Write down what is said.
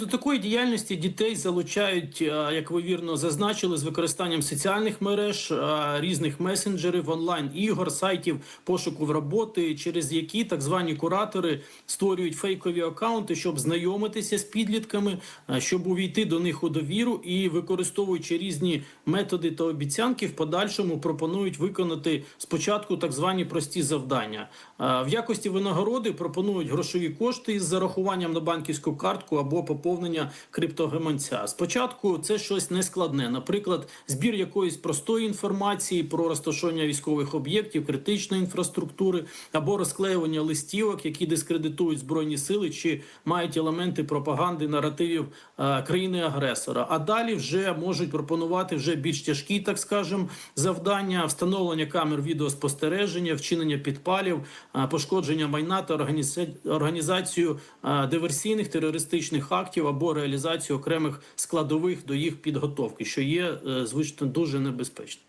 До такої діяльності дітей залучають, е, як ви вірно зазначили, з використанням соціальних мереж, е, різних месенджерів, онлайн ігор, сайтів пошуку в роботи, через які так звані куратори створюють фейкові акаунти, щоб знайомитися з підлітками, е, щоб увійти до них у довіру і використовуючи різні методи та обіцянки, в подальшому пропонують виконати спочатку так звані прості завдання. В якості винагороди пропонують грошові кошти із зарахуванням на банківську картку або поповнення криптогаманця. Спочатку це щось нескладне, наприклад, збір якоїсь простої інформації про розташування військових об'єктів, критичної інфраструктури або розклеювання листівок, які дискредитують збройні сили чи мають елементи пропаганди наративів е, країни-агресора. А далі вже можуть пропонувати вже більш тяжкі, так скажем, завдання встановлення камер відеоспостереження, вчинення підпалів, е, пошкодження майна та організа- організацію е, диверсійних терористичних актів або реалізацію окремих складових до їх підготовки, що є е, звично дуже небезпечно.